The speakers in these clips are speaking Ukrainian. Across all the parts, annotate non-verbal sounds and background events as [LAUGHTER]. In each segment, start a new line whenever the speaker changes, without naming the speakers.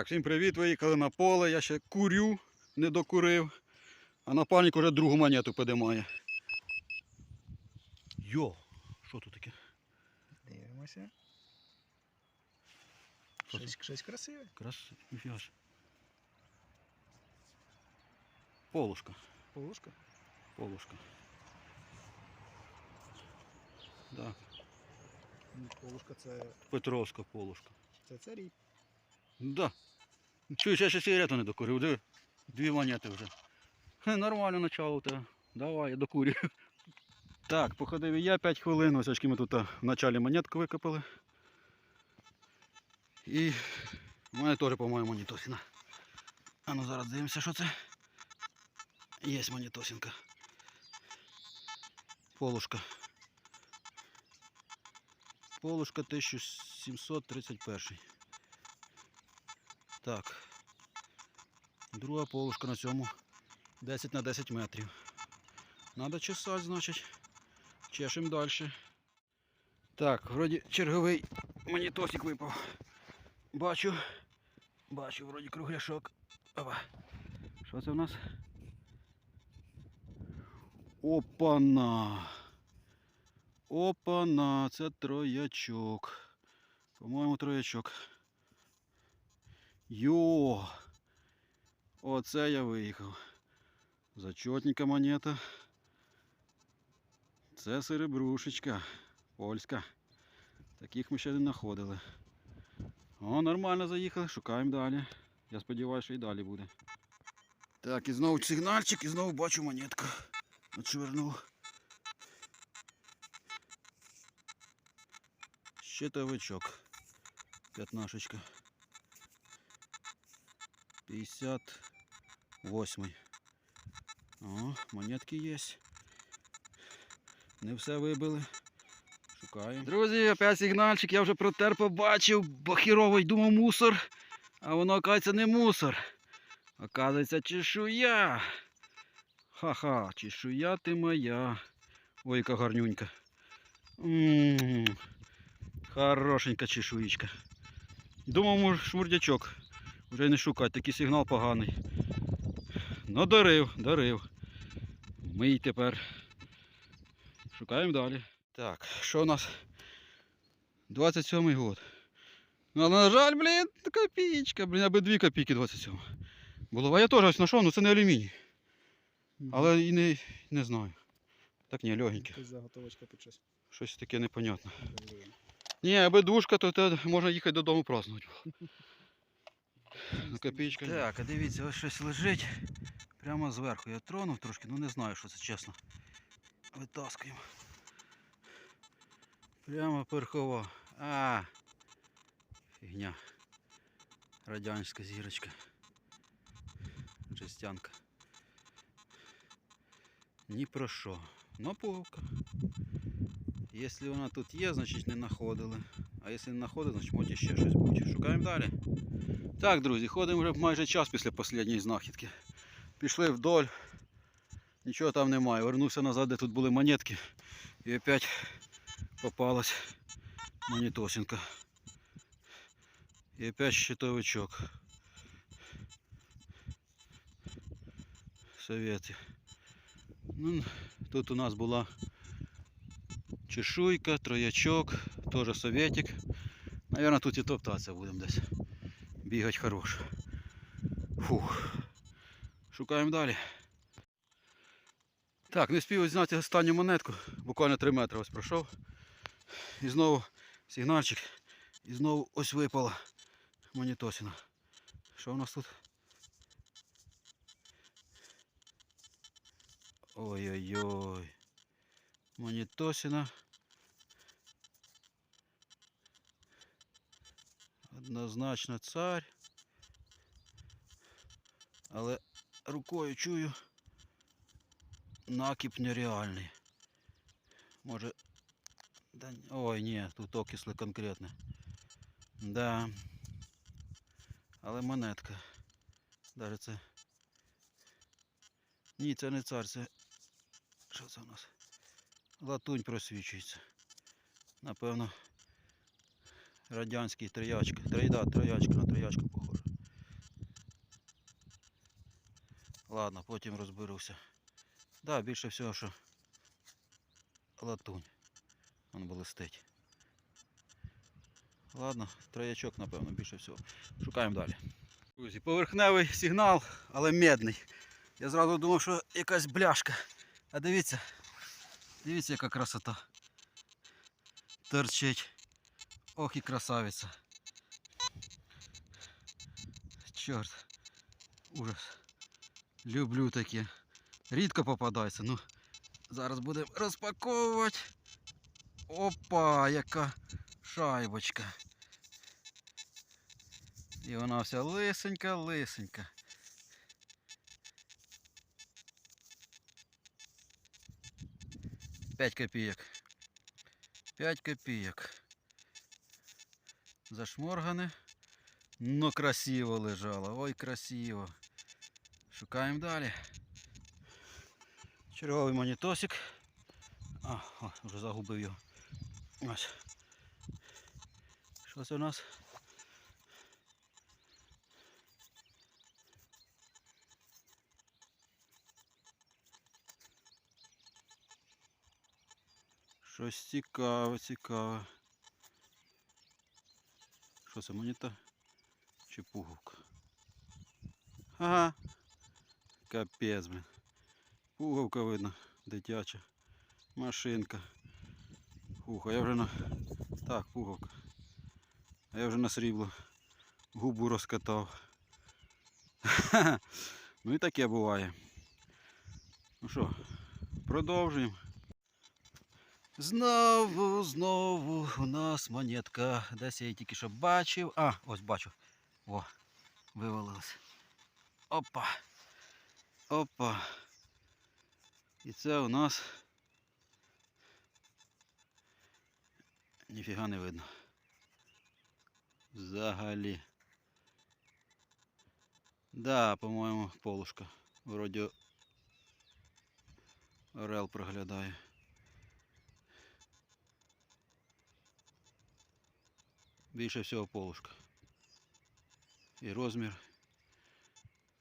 Так, всім привіт, виїхали на поле. Я ще курю, не докурив. А напарник уже другу монету підіймає. Йо, що тут таке?
Дивимося.
Що?
Щось, щось красиве.
Крас, ніфіга ж. Полушка,
Полушка.
полушка. Да,
Полушка це,
Петровська полушка.
це царі.
Да. Чуєш, я ще сигарету не докурив, диви. Дві монети вже. Хе, Нормально начало тебе. Давай, я докурю. Так, походив і я 5 хвилин, ось очки ми тут в началі монетку викопали. І в мене теж, по-моєму, монетосина. А ну зараз дивимося, що це. Є монетосинка. Полушка. Полушка 1731. Так. Друга полушка на цьому 10 на 10 метрів. Надо чесати, значить. Чешемо далі. Так, вроді черговий монітосик випав. Бачу. Бачу, вроді кругляшок. Опа. Що це в нас? Опана. Опана, це троячок. По-моєму, троячок. Йо! Оце я виїхав. Зачетненька монета. Це серебрушечка. Польська. Таких ми ще не знаходили. О, нормально заїхали, шукаємо далі. Я сподіваюся, що і далі буде. Так, і знову сигнальчик, і знову бачу монетку. Отшвирнув. Щитовичок. П'ятнашечка. 58. О, монетки є. Не все вибили. Шукаємо. Друзі, опять сигнальчик, я вже протер побачив, бо хіровий думав мусор. А воно, оказується, не мусор. Оказується, чешуя. Ха-ха, чешуя ти моя. Ой, яка гарнюнька. М, Хорошенька чешуїчка. Думав, шмурдячок. Вже не шукати, такий сигнал поганий. Ну, дарив, дарив. Мий тепер. Шукаємо далі. Так, що у нас? 27-й год. Ну, на жаль, блін, копійка, блін, аби 2 копійки 27. Булава я теж ось знайшов, але це не алюміній. Але і не, не знаю. Так ні, легеньке.
Заготовочка під щось.
Щось таке непонятне. Ні, аби душка, то можна їхати додому празднувати. Ну, копійка. Так, а дивіться, ось щось лежить. Прямо зверху. Я тронув трошки, ну не знаю, що це чесно. Витаскуємо. Прямо перхова. А. Фігня. Радянська зірочка. Жестянка. Ні про що. Наповка. Якщо вона тут є, значить не знаходили. А якщо не знаходили, значить може ще щось бути. Шукаємо далі. Так, друзі, ходимо вже майже час після останньої знахідки. Пішли вдоль. Нічого там немає. Вернувся назад, де тут були монетки. І опять попалась монетосинка. І опять щитовичок. Совєти. Ну, тут у нас була чешуйка, троячок, теж советик. Наверно, тут і топтатися будемо десь. Бігать хорош. Фух. Шукаємо далі. Так, не спів зняти останню монетку. Буквально 3 метри ось пройшов. І знову сигнальчик. І знову ось випала монетосина. Що у нас тут? Ой-ой-ой. Монетосина. Однозначно цар. Але рукою чую накіп нереальний. Може. Ой, ні, тут окисли конкретно. Да. Але монетка. Даже це. Ні, це не цар, це. Що це у нас? Латунь просвічується. Напевно. Радянський троячка. Тройда, троячка на троячку похоже. Ладно, потім розберуся. Да, більше всього, що латунь. Він блистить. Ладно, троячок, напевно, більше всього. Шукаємо далі. Друзі, поверхневий сигнал, але медний. Я зразу думав, що якась бляшка. А дивіться, дивіться яка красота. Торчить. Ох і красавиця. Чорт. Ужас. Люблю таке. Рідко попадається. Ну, зараз будемо розпаковувати. Опа, яка шайбочка. І вона вся лисенька, лисенька. П'ять копійок. П'ять копійок. Зашморгане. Ну красиво лежало. Ой, красиво. Шукаємо далі. Черговий монітосик. А, о, вже загубив його. Ось. Що це у нас? Щось цікаве, цікаве. Що це моніта? Чи пуговка? Ага. Капець, блін. Пуговка видно, дитяча. Машинка. Ух, а я вже на. Так, пуговка. А я вже на срібло губу розкатав. [LAUGHS] Ну і таке буває. Ну що, продовжуємо. Знову, знову у нас монетка. Десь я її тільки що бачив. А, ось бачу. О, вивалилась. Опа. Опа. І це у нас. Ніфіга не видно. Взагалі. Да, по-моєму, полушка. Вроді орел проглядає. Більше всього полушка. І розмір.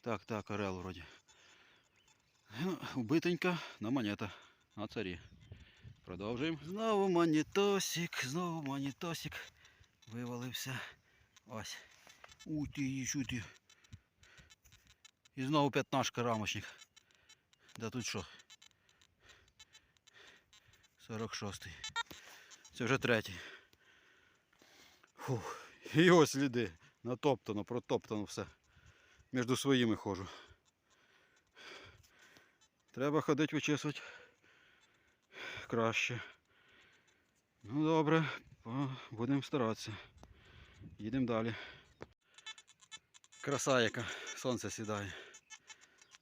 Так, так, орел вроді. Ну, Убитенька, но монета. На царі. Продовжуємо. Знову монітосик, знову монітосик. Вивалився. Ось. Уті, чуті. І знову п'ятнашка рамочник. Да тут що? 46-й. Це вже третій. Фух. І ось сліди. Натоптано, протоптано все. Між своїми ходжу. Треба ходити вичесувати краще. Ну добре, будемо старатися. Їдемо далі. Краса яка, сонце сідає.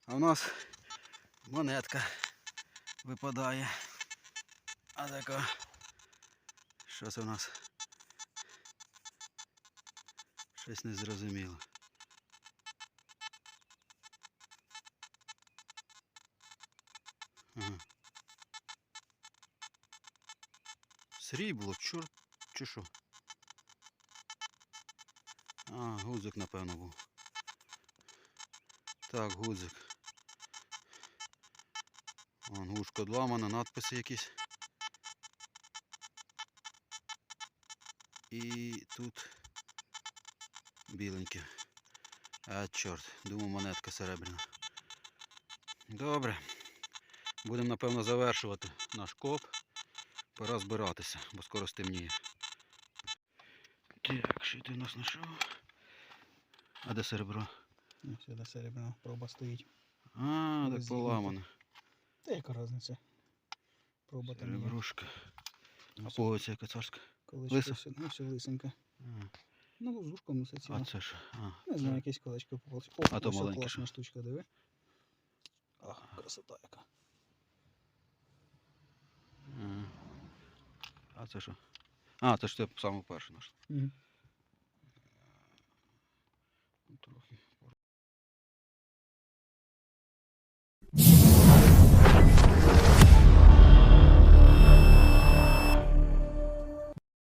А в нас монетка випадає. А така. Що це у нас? Щось незрозуміло. Ага. Срібло, чорт, чи що? А, гудзик, напевно, був. Так, гудзик. Вон гушко одламана, надписи якісь. І тут біленьке. А, чорт, думав монетка серебряна. Добре. Будемо, напевно, завершувати наш коп. Пора збиратися, бо скоро стемніє. Так, що ти у нас знайшов? А де серебро?
Ну, сюди серебряна проба стоїть.
А, так поламане.
Та яка різниця? Проба там.
Серебрушка. А
Ось,
погодься яка царська. Лиса?
ну, все лисенька.
А,
Ну, з ушком усе
а це що? А,
Не знаю, якесь колечко попалось. О,
А то
ось
маленьке
класна
що?
штучка, диви. Ах, красота яка.
А, а це що? А, це ж ти саме перше наш.
Угу.